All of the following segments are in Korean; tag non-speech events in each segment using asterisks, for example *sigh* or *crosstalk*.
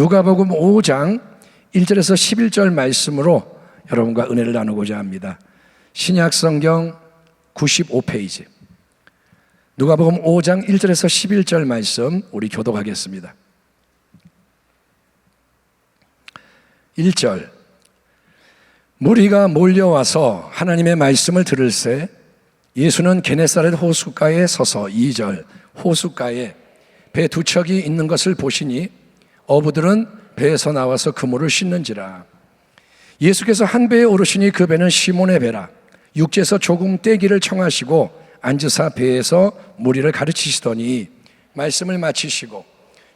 누가복음 5장 1절에서 11절 말씀으로 여러분과 은혜를 나누고자 합니다. 신약 성경 95페이지. 누가복음 5장 1절에서 11절 말씀 우리 교독하겠습니다. 1절 무리가 몰려와서 하나님의 말씀을 들을새 예수는 게네사렛 호숫가에 서서 2절 호숫가에 배 두 척이 있는 것을 보시니 어부들은 배에서 나와서 그물을 씻는지라. 예수께서 한 배에 오르시니 그 배는 시몬의 배라. 육지에서 조금 떼기를 청하시고 앉으사 배에서 무리를 가르치시더니 말씀을 마치시고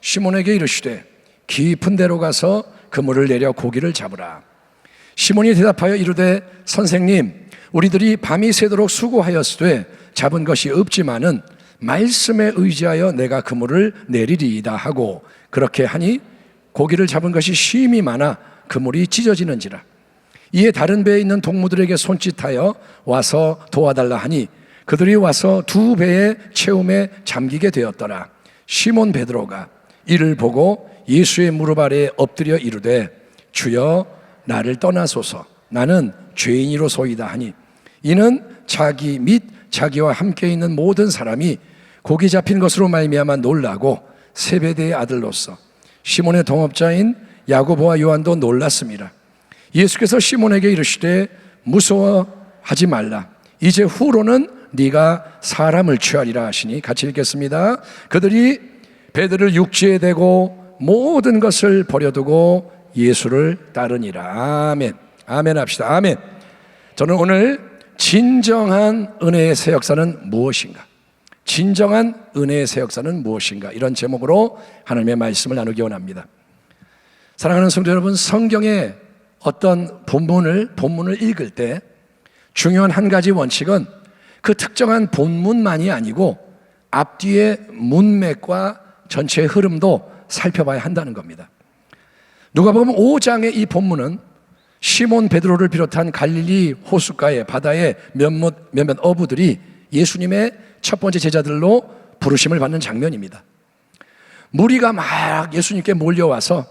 시몬에게 이르시되 깊은 데로 가서 그물을 내려 고기를 잡으라. 시몬이 대답하여 이르되 선생님 우리들이 밤이 새도록 수고하였으되 잡은 것이 없지만은 말씀에 의지하여 내가 그물을 내리리이다 하고 그렇게 하니 고기를 잡은 것이 심이 많아 그물이 찢어지는지라. 이에 다른 배에 있는 동무들에게 손짓하여 와서 도와달라 하니 그들이 와서 두 배의 채움에 잠기게 되었더라. 시몬 베드로가 이를 보고 예수의 무릎 아래에 엎드려 이르되 주여 나를 떠나소서. 나는 죄인이로소이다 하니 이는 자기 및 자기와 함께 있는 모든 사람이 고기 잡힌 것으로 말미암아 놀라고 세베대의 아들로서 시몬의 동업자인 야고보와 요한도 놀랐습니다. 예수께서 시몬에게 이르시되 무서워하지 말라. 이제 후로는 네가 사람을 취하리라 하시니 같이 읽겠습니다. 그들이 배들을 육지에 대고 모든 것을 버려두고 예수를 따르니라. 아멘. 아멘 합시다. 아멘. 저는 오늘 진정한 은혜의 새 역사는 무엇인가? 진정한 은혜의 새 역사는 무엇인가? 이런 제목으로 하나님의 말씀을 나누기 원합니다. 사랑하는 성도 여러분, 성경의 어떤 본문을 본문을 읽을 때 중요한 한 가지 원칙은 그 특정한 본문만이 아니고 앞뒤의 문맥과 전체의 흐름도 살펴봐야 한다는 겁니다. 누가 보면 5장의 이 본문은 시몬 베드로를 비롯한 갈릴리 호숫가의 바다의 몇몇, 몇몇 어부들이 예수님의 첫 번째 제자들로 부르심을 받는 장면입니다. 무리가 막 예수님께 몰려와서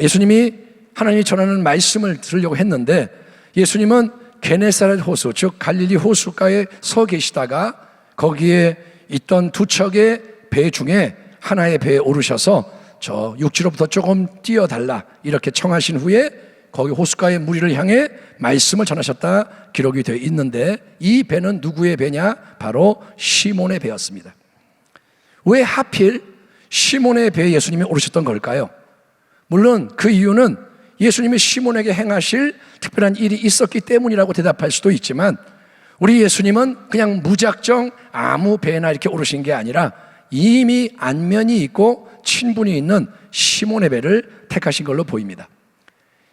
예수님이 하나님이 전하는 말씀을 들으려고 했는데 예수님은 게네사렛 호수, 즉 갈릴리 호숫가에 서 계시다가 거기에 있던 두 척의 배 중에 하나의 배에 오르셔서 저 육지로부터 조금 뛰어달라 이렇게 청하신 후에 거기 호숫가의 무리를 향해 말씀을 전하셨다 기록이 되어 있는데 이 배는 누구의 배냐? 바로 시몬의 배였습니다. 왜 하필 시몬의 배에 예수님이 오르셨던 걸까요? 물론 그 이유는 예수님이 시몬에게 행하실 특별한 일이 있었기 때문이라고 대답할 수도 있지만 우리 예수님은 그냥 무작정 아무 배나 이렇게 오르신 게 아니라 이미 안면이 있고 친분이 있는 시몬의 배를 택하신 걸로 보입니다.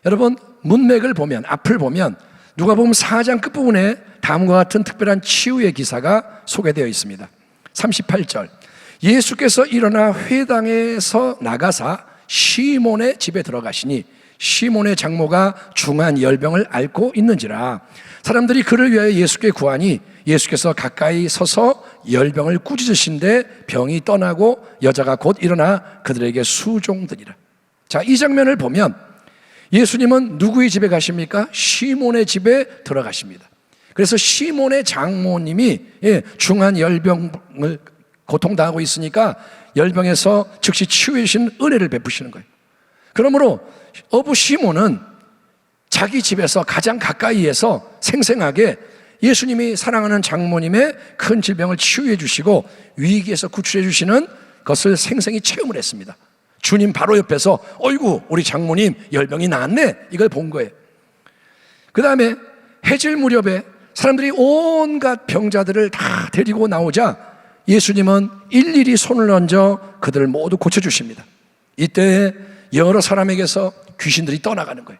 여러분 문맥을 보면 앞을 보면 누가 보면 4장 끝부분에 다음과 같은 특별한 치유의 기사가 소개되어 있습니다. 38절 예수께서 일어나 회당에서 나가사 시몬의 집에 들어가시니 시몬의 장모가 중한 열병을 앓고 있는지라 사람들이 그를 위하여 예수께 구하니 예수께서 가까이 서서 열병을 꾸짖으신데 병이 떠나고 여자가 곧 일어나 그들에게 수종드니라. 자, 이 장면을 보면 예수님은 누구의 집에 가십니까? 시몬의 집에 들어가십니다. 그래서 시몬의 장모님이 예, 중한 열병을 고통당하고 있으니까 열병에서 즉시 치유해 주신 은혜를 베푸시는 거예요. 그러므로 어부 시몬은 자기 집에서 가장 가까이에서 생생하게 예수님이 사랑하는 장모님의 큰 질병을 치유해 주시고 위기에서 구출해 주시는 것을 생생히 체험을 했습니다. 주님 바로 옆에서 어이구 우리 장모님 열병이 나았네 이걸 본 거예요. 그 다음에 해질 무렵에 사람들이 온갖 병자들을 다 데리고 나오자 예수님은 일일이 손을 얹어 그들을 모두 고쳐주십니다. 이때 여러 사람에게서 귀신들이 떠나가는 거예요.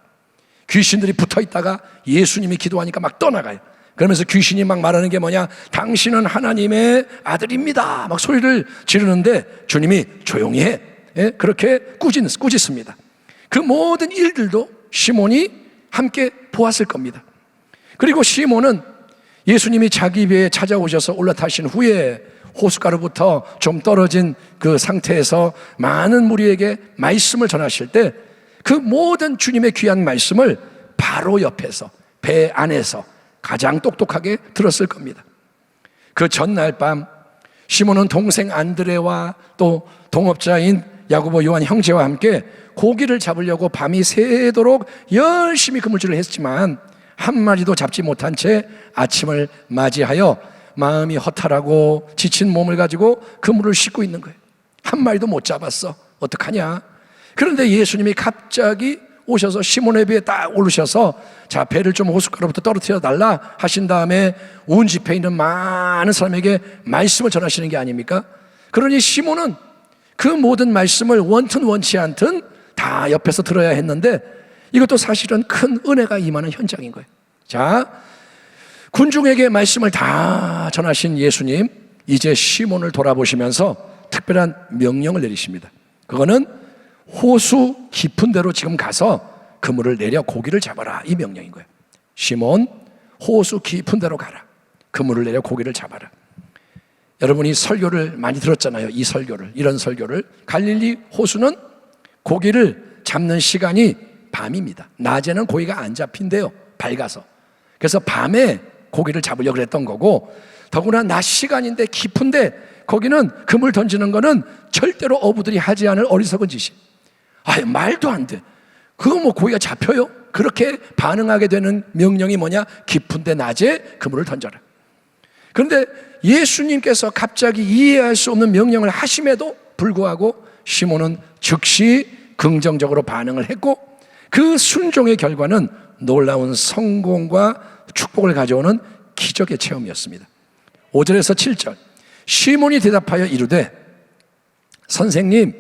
귀신들이 붙어 있다가 예수님이 기도하니까 막 떠나가요. 그러면서 귀신이 막 말하는 게 뭐냐? 당신은 하나님의 아들입니다. 막 소리를 지르는데 주님이 조용히 해. 예? 그렇게 꾸짖, 꾸짖습니다. 그 모든 일들도 시몬이 함께 보았을 겁니다. 그리고 시몬은 예수님이 자기 배에 찾아오셔서 올라타신 후에 호숫가로부터 좀 떨어진 그 상태에서 많은 무리에게 말씀을 전하실 때 그 모든 주님의 귀한 말씀을 바로 옆에서 배 안에서 가장 똑똑하게 들었을 겁니다. 그 전날 밤 시몬은 동생 안드레와 또 동업자인 야고보 요한 형제와 함께 고기를 잡으려고 밤이 새도록 열심히 그물질을 했지만 한 마리도 잡지 못한 채 아침을 맞이하여 마음이 허탈하고 지친 몸을 가지고 그물을 씻고 있는 거예요. 한 마리도 못 잡았어. 어떡하냐? 그런데 예수님이 갑자기 오셔서 시몬의 배에 딱 오르셔서 자 배를 좀 호숫가로부터 떨어뜨려 달라 하신 다음에 온 집에 있는 많은 사람에게 말씀을 전하시는 게 아닙니까? 그러니 시몬은 그 모든 말씀을 원튼 원치 않든 다 옆에서 들어야 했는데 이것도 사실은 큰 은혜가 임하는 현장인 거예요. 자 군중에게 말씀을 다 전하신 예수님 이제 시몬을 돌아보시면서 특별한 명령을 내리십니다. 그거는 호수 깊은 데로 지금 가서 그물을 내려 고기를 잡아라 이 명령인 거예요. 시몬 호수 깊은 데로 가라. 그물을 내려 고기를 잡아라. 여러분이 설교를 많이 들었잖아요. 이 설교를 이런 설교를 갈릴리 호수는 고기를 잡는 시간이 밤입니다. 낮에는 고기가 안 잡힌대요. 밝아서. 그래서 밤에 고기를 잡으려고 그랬던 거고 더구나 낮 시간인데 깊은데 거기는 그물 던지는 거는 절대로 어부들이 하지 않을 어리석은 짓이. 아유 말도 안 돼. 그거 뭐 고기가 잡혀요? 그렇게 반응하게 되는 명령이 뭐냐? 깊은데 낮에 그물을 던져라. 그런데 예수님께서 갑자기 이해할 수 없는 명령을 하심에도 불구하고 시몬은 즉시 긍정적으로 반응을 했고 그 순종의 결과는 놀라운 성공과 축복을 가져오는 기적의 체험이었습니다. 5절에서 7절. 시몬이 대답하여 이르되 선생님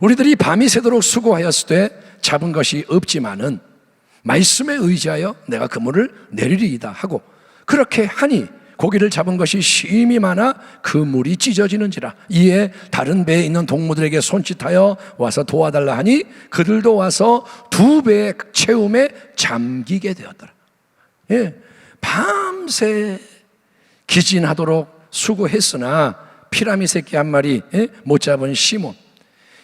우리들이 밤이 새도록 수고하였을 때 잡은 것이 없지만은 말씀에 의지하여 내가 그물을 내리리이다 하고 그렇게 하니 고기를 잡은 것이 심이 많아 그 물이 찢어지는지라. 이에 다른 배에 있는 동무들에게 손짓하여 와서 도와달라 하니 그들도 와서 두 배의 채움에 잠기게 되었더라. 예, 밤새 기진하도록 수고했으나 피라미 새끼 한 마리 예, 못 잡은 시몬.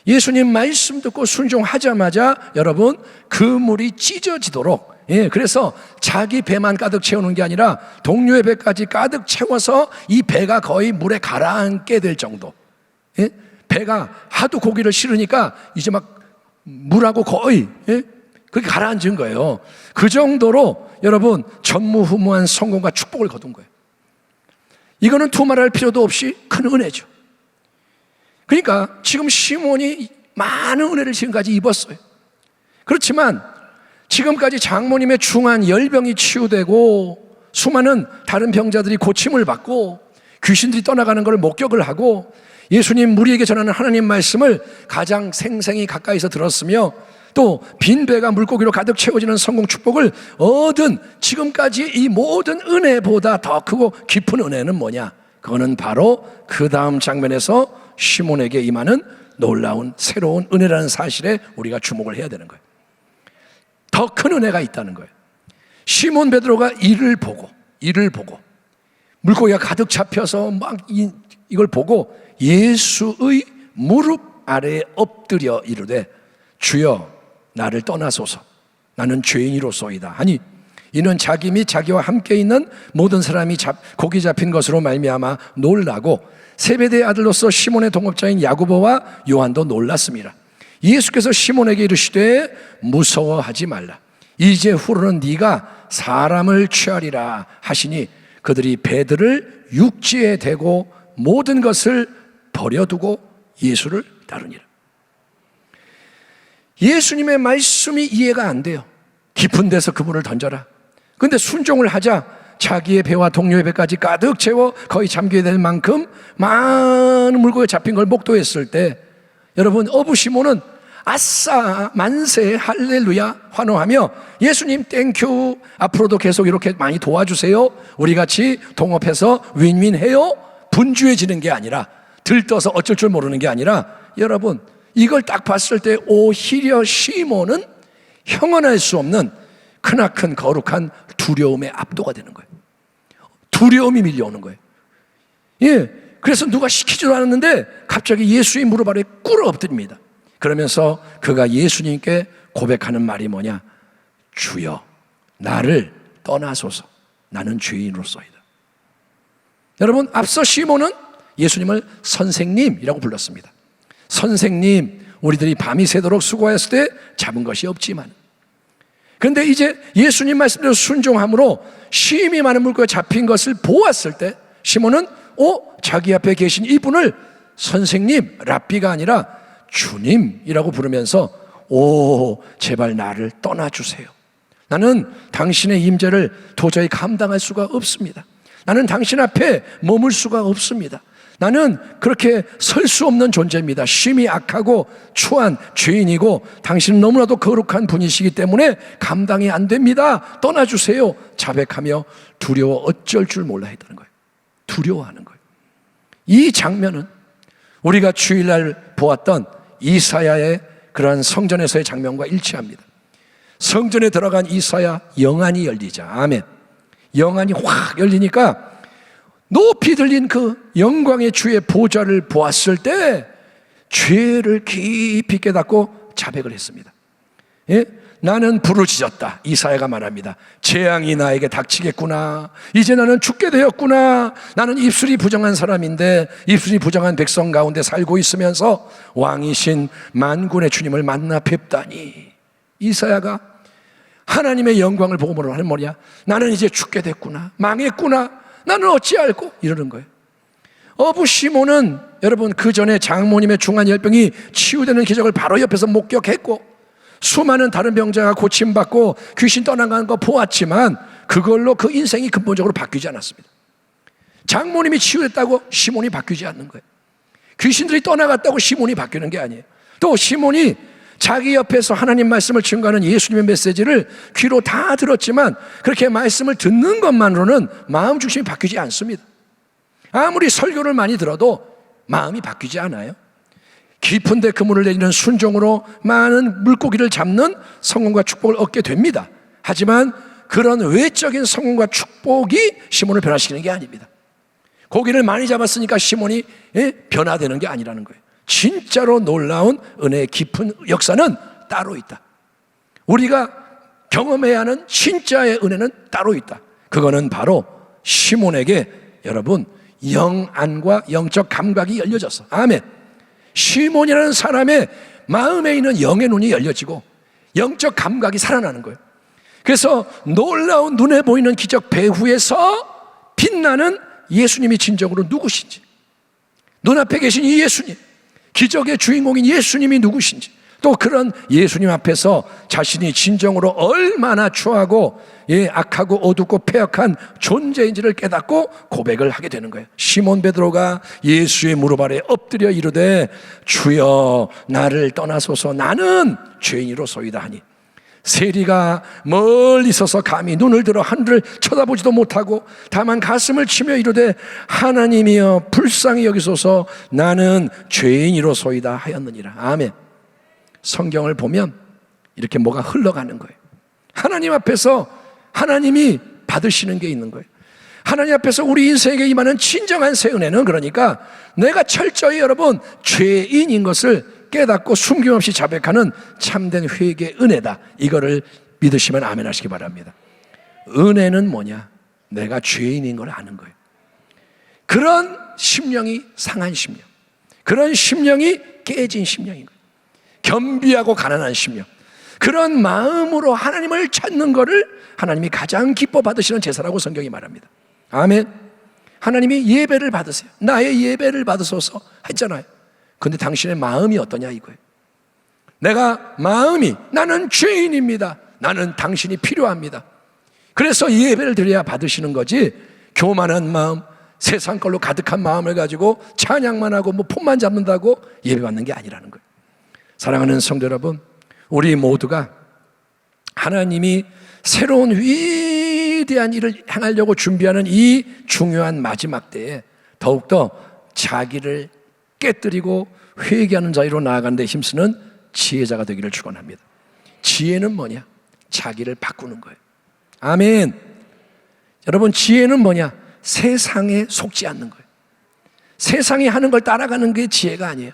예수님 말씀 듣고 순종하자마자 여러분 그 물이 찢어지도록 예, 그래서 자기 배만 가득 채우는 게 아니라 동료의 배까지 가득 채워서 이 배가 거의 물에 가라앉게 될 정도. 예? 배가 하도 고기를 실으니까 이제 막 물하고 거의 예? 그렇게 가라앉은 거예요. 그 정도로 여러분 전무후무한 성공과 축복을 거둔 거예요. 이거는 두말할 필요도 없이 큰 은혜죠. 그러니까 지금 시몬이 많은 은혜를 지금까지 입었어요. 그렇지만 지금까지 장모님의 중한 열병이 치유되고 수많은 다른 병자들이 고침을 받고 귀신들이 떠나가는 것을 목격을 하고 예수님 우리에게 전하는 하나님 말씀을 가장 생생히 가까이서 들었으며 또 빈 배가 물고기로 가득 채워지는 성공 축복을 얻은 지금까지 이 모든 은혜보다 더 크고 깊은 은혜는 뭐냐? 그거는 바로 그 다음 장면에서 시몬에게 임하는 놀라운 새로운 은혜라는 사실에 우리가 주목을 해야 되는 거예요. 더 큰 은혜가 있다는 거예요. 시몬 베드로가 이를 보고 이를 보고 물고기가 가득 잡혀서 막 이, 이걸 보고 예수의 무릎 아래에 엎드려 이르되 주여 나를 떠나소서 나는 죄인이로소이다 하니 이는 자기 및 자기와 함께 있는 모든 사람이 잡, 고기 잡힌 것으로 말미암아 놀라고 세베대의 아들로서 시몬의 동업자인 야고보와 요한도 놀랐습니다. 예수께서 시몬에게 이르시되 무서워하지 말라. 이제 후로는 네가 사람을 취하리라 하시니 그들이 배들을 육지에 대고 모든 것을 버려두고 예수를 따르니라. 예수님의 말씀이 이해가 안 돼요. 깊은 데서 그분을 던져라. 근데 순종을 하자 자기의 배와 동료의 배까지 가득 채워 거의 잠기게 될 만큼 많은 물고기 잡힌 걸 목도했을 때 여러분 어부 시몬은 아싸 만세 할렐루야 환호하며 예수님 땡큐 앞으로도 계속 이렇게 많이 도와주세요 우리 같이 동업해서 윈윈해요 분주해지는 게 아니라 들떠서 어쩔 줄 모르는 게 아니라 여러분 이걸 딱 봤을 때 오히려 시몬은 형언할 수 없는 크나큰 거룩한 두려움에 압도가 되는 거예요. 두려움이 밀려오는 거예요. 예. 그래서 누가 시키지도 않았는데 갑자기 예수의 무릎 아래 꿇어 엎드립니다. 그러면서 그가 예수님께 고백하는 말이 뭐냐? 주여, 나를 떠나소서. 나는 죄인으로서이다. 여러분, 앞서 시몬은 예수님을 선생님이라고 불렀습니다. 선생님, 우리들이 밤이 새도록 수고했을 때 잡은 것이 없지만. 그런데 이제 예수님 말씀대로 순종함으로 심히 많은 물고기가 잡힌 것을 보았을 때 시몬은 오, 자기 앞에 계신 이분을 선생님, 랍비가 아니라 주님이라고 부르면서 오, 제발 나를 떠나주세요. 나는 당신의 임재를 도저히 감당할 수가 없습니다. 나는 당신 앞에 머물 수가 없습니다. 나는 그렇게 설 수 없는 존재입니다. 심히 악하고 추한 죄인이고 당신은 너무나도 거룩한 분이시기 때문에 감당이 안 됩니다. 떠나주세요. 자백하며 두려워 어쩔 줄 몰라 했다는 거예요. 두려워하는 거예요. 이 장면은 우리가 주일날 보았던 이사야의 그러한 성전에서의 장면과 일치합니다. 성전에 들어간 이사야 영안이 열리자. 아멘. 영안이 확 열리니까 높이 들린 그 영광의 주의 보좌를 보았을 때 죄를 깊이 깨닫고 자백을 했습니다. 예? 나는 부르짖었다. 이사야가 말합니다. 재앙이 나에게 닥치겠구나. 이제 나는 죽게 되었구나. 나는 입술이 부정한 사람인데 입술이 부정한 백성 가운데 살고 있으면서 왕이신 만군의 주님을 만나 뵙다니. 이사야가 하나님의 영광을 보고 하는 말이야. 나는 이제 죽게 됐구나. 망했구나. 나는 어찌 알고 이러는 거예요. 어부 시몬은 여러분 그 전에 장모님의 중한 열병이 치유되는 기적을 바로 옆에서 목격했고 수많은 다른 병자가 고침받고 귀신 떠나가는 거 보았지만 그걸로 그 인생이 근본적으로 바뀌지 않았습니다. 장모님이 치유됐다고 시몬이 바뀌지 않는 거예요. 귀신들이 떠나갔다고 시몬이 바뀌는 게 아니에요. 또 시몬이 자기 옆에서 하나님 말씀을 증거하는 예수님의 메시지를 귀로 다 들었지만 그렇게 말씀을 듣는 것만으로는 마음 중심이 바뀌지 않습니다. 아무리 설교를 많이 들어도 마음이 바뀌지 않아요. 깊은 데 그물을 내리는 순종으로 많은 물고기를 잡는 성공과 축복을 얻게 됩니다. 하지만 그런 외적인 성공과 축복이 시몬을 변화시키는 게 아닙니다. 고기를 많이 잡았으니까 시몬이 예? 변화되는 게 아니라는 거예요. 진짜로 놀라운 은혜의 깊은 역사는 따로 있다. 우리가 경험해야 하는 진짜의 은혜는 따로 있다. 그거는 바로 시몬에게 여러분 영안과 영적 감각이 열려졌어. 아멘. 시몬이라는 사람의 마음에 있는 영의 눈이 열려지고 영적 감각이 살아나는 거예요. 그래서 놀라운 눈에 보이는 기적 배후에서 빛나는 예수님이 진정으로 누구신지, 눈앞에 계신 이 예수님, 기적의 주인공인 예수님이 누구신지, 또 그런 예수님 앞에서 자신이 진정으로 얼마나 추하고 예, 악하고 어둡고 폐역한 존재인지를 깨닫고 고백을 하게 되는 거예요. 시몬 베드로가 예수의 무릎 아래 엎드려 이르되 주여 나를 떠나소서. 나는 죄인으로소이다 하니. 세리가 멀리 서서 감히 눈을 들어 하늘을 쳐다보지도 못하고 다만 가슴을 치며 이르되 하나님이여 불쌍히 여기소서. 나는 죄인이로소이다 하였느니라. 아멘. 성경을 보면 이렇게 뭐가 흘러가는 거예요. 하나님 앞에서 하나님이 받으시는 게 있는 거예요 하나님 앞에서 우리 인생에게 임하는 진정한 새 은혜는 그러니까 내가 철저히 여러분 죄인인 것을 깨닫고 숨김없이 자백하는 참된 회개 은혜다. 이거를 믿으시면 아멘 하시기 바랍니다. 은혜는 뭐냐? 내가 죄인인 걸 아는 거예요. 그런 심령이 상한 심령. 그런 심령이 깨진 심령인 거예요. 겸비하고 가난한 심령. 그런 마음으로 하나님을 찾는 것을 하나님이 가장 기뻐 받으시는 제사라고 성경이 말합니다. 아멘. 하나님이 예배를 받으세요. 나의 예배를 받으소서 했잖아요. 근데 당신의 마음이 어떠냐 이거예요. 내가 마음이 나는 죄인입니다. 나는 당신이 필요합니다. 그래서 예배를 드려야 받으시는 거지. 교만한 마음, 세상 걸로 가득한 마음을 가지고 찬양만 하고 뭐 폰만 잡는다고 예배 받는 게 아니라는 거예요. 사랑하는 성도 여러분, 우리 모두가 하나님이 새로운 위대한 일을 행하려고 준비하는 이 중요한 마지막 때에 더욱더 자기를 깨뜨리고 회개하는 자리로 나아가는 데 힘쓰는 지혜자가 되기를 축원합니다. 지혜는 뭐냐? 자기를 바꾸는 거예요. 아멘. 여러분 지혜는 뭐냐? 세상에 속지 않는 거예요. 세상이 하는 걸 따라가는 게 지혜가 아니에요.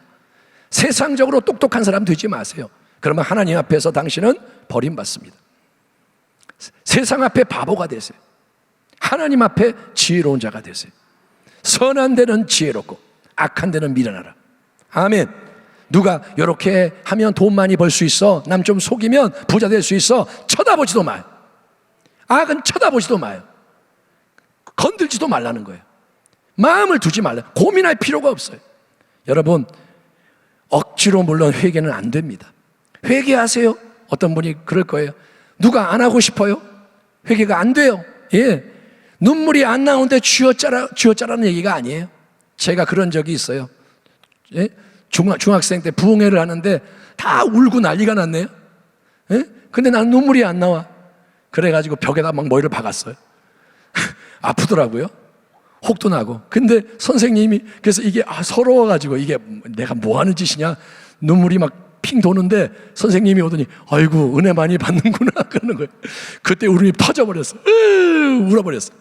세상적으로 똑똑한 사람 되지 마세요. 그러면 하나님 앞에서 당신은 버림받습니다. 세상 앞에 바보가 되세요. 하나님 앞에 지혜로운 자가 되세요. 선한 데는 지혜롭고 악한 데는 미련하라. 아멘. 누가 이렇게 하면 돈 많이 벌 수 있어. 남 좀 속이면 부자 될 수 있어. 쳐다보지도 마요. 악은 쳐다보지도 마요. 건들지도 말라는 거예요. 마음을 두지 말라. 고민할 필요가 없어요. 여러분, 억지로 물론 회개는 안 됩니다. 회개하세요. 어떤 분이 그럴 거예요. 누가 안 하고 싶어요? 회개가 안 돼요. 예. 눈물이 안 나오는데 쥐어짜라, 쥐어짜라는 얘기가 아니에요. 제가 그런 적이 있어요. 예? 중학, 중학생 때 부흥회를 하는데 다 울고 난리가 났네요. 예? 근데 난 눈물이 안 나와. 그래가지고 벽에다 막 머리를 박았어요. *laughs* 아프더라고요. 혹도 나고. 근데 선생님이 그래서 이게 아, 서러워가지고 이게 내가 뭐 하는 짓이냐. 눈물이 막 핑 도는데 선생님이 오더니 아이고 은혜 많이 받는구나 *laughs* 그러는 거예요. 그때 울음이 터져버렸어. 으, 울어버렸어.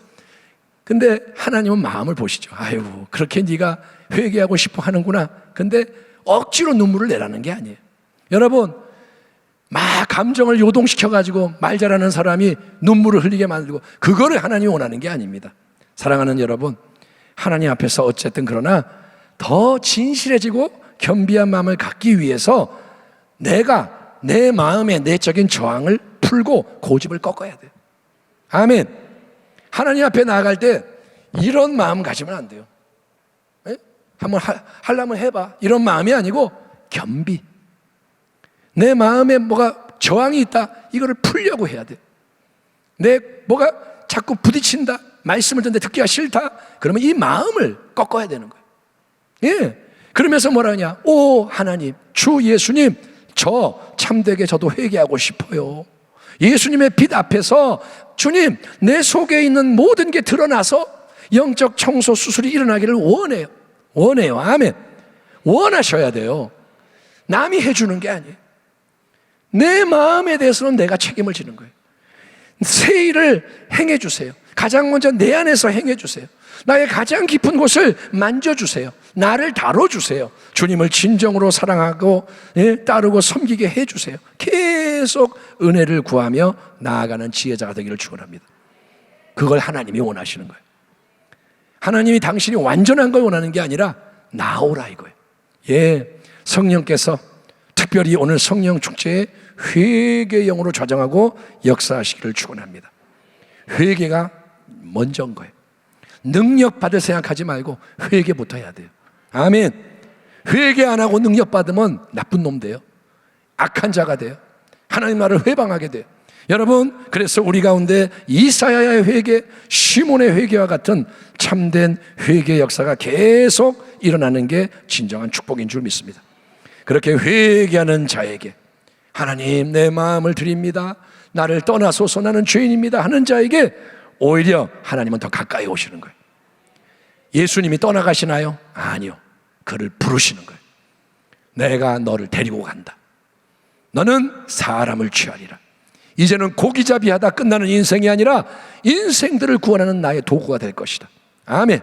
근데 하나님은 마음을 보시죠. 아이고 그렇게 네가 회개하고 싶어 하는구나. 근데 억지로 눈물을 내라는 게 아니에요. 여러분 막 감정을 요동시켜 가지고 말 잘하는 사람이 눈물을 흘리게 만들고 그거를 하나님이 원하는 게 아닙니다. 사랑하는 여러분, 하나님 앞에서 어쨌든 그러나 더 진실해지고 겸비한 마음을 갖기 위해서 내가 내 마음의 내적인 저항을 풀고 고집을 꺾어야 돼. 아멘. 하나님 앞에 나아갈 때 이런 마음 가지면 안 돼요. 에? 한번 하, 하려면 해봐. 이런 마음이 아니고 겸비. 내 마음에 뭐가 저항이 있다. 이거를 풀려고 해야 돼. 내 뭐가 자꾸 부딪힌다. 말씀을 듣는데 듣기가 싫다. 그러면 이 마음을 꺾어야 되는 거예요. 예. 그러면서 뭐라 하냐? 오, 하나님, 주 예수님, 저 참되게 저도 회개하고 싶어요. 예수님의 빛 앞에서 주님, 내 속에 있는 모든 게 드러나서 영적 청소 수술이 일어나기를 원해요. 원해요. 아멘. 원하셔야 돼요. 남이 해주는 게 아니에요. 내 마음에 대해서는 내가 책임을 지는 거예요. 새 일을 행해 주세요. 가장 먼저 내 안에서 행해 주세요. 나의 가장 깊은 곳을 만져 주세요. 나를 다뤄 주세요. 주님을 진정으로 사랑하고 예, 따르고 섬기게 해 주세요. 계속 은혜를 구하며 나아가는 지혜자가 되기를 축원합니다. 그걸 하나님이 원하시는 거예요. 하나님이 당신이 완전한 걸 원하는 게 아니라 나오라 이거예요. 예, 성령께서 특별히 오늘 성령 축제에 회개 영으로 좌정하고 역사하시기를 축원합니다. 회개가 먼저인 거예요. 능력 받을 생각하지 말고 회개부터 해야 돼요. 아멘. 회개 안 하고 능력 받으면 나쁜 놈 돼요. 악한 자가 돼요. 하나님 나를 회방하게 돼요. 여러분, 그래서 우리 가운데 이사야의 회개, 시몬의 회개와 같은 참된 회개 역사가 계속 일어나는 게 진정한 축복인 줄 믿습니다. 그렇게 회개하는 자에게 하나님 내 마음을 드립니다. 나를 떠나소서 나는 죄인입니다 하는 자에게 오히려 하나님은 더 가까이 오시는 거예요. 예수님이 떠나가시나요? 아니요. 그를 부르시는 거예요. 내가 너를 데리고 간다. 너는 사람을 취하리라. 이제는 고기잡이하다 끝나는 인생이 아니라 인생들을 구원하는 나의 도구가 될 것이다. 아멘.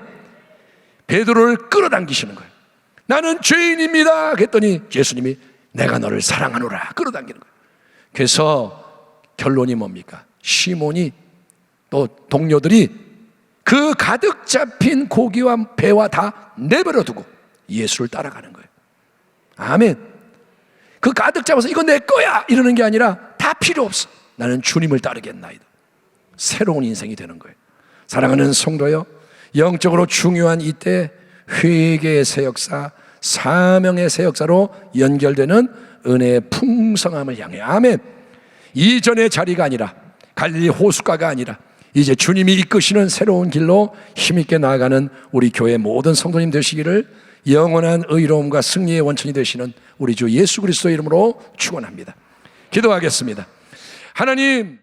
베드로를 끌어당기시는 거예요. 나는 죄인입니다. 그랬더니 예수님이 내가 너를 사랑하노라 끌어당기는 거예요. 그래서 결론이 뭡니까? 시몬이 또 동료들이 그 가득 잡힌 고기와 배와 다 내버려 두고 예수를 따라가는 거예요. 아멘. 그 가득 잡아서 이거 내 거야 이러는 게 아니라 다 필요 없어. 나는 주님을 따르겠나이다. 새로운 인생이 되는 거예요. 사랑하는 성도요, 영적으로 중요한 이때 회개의 새 역사, 사명의 새 역사로 연결되는 은혜의 풍성함을 향해 아멘. 이전의 자리가 아니라 갈릴리 호수가가 아니라 이제 주님이 이끄시는 새로운 길로 힘있게 나아가는 우리 교회 모든 성도님 되시기를 영원한 의로움과 승리의 원천이 되시는 우리 주 예수 그리스도 이름으로 축원합니다. 기도하겠습니다. 하나님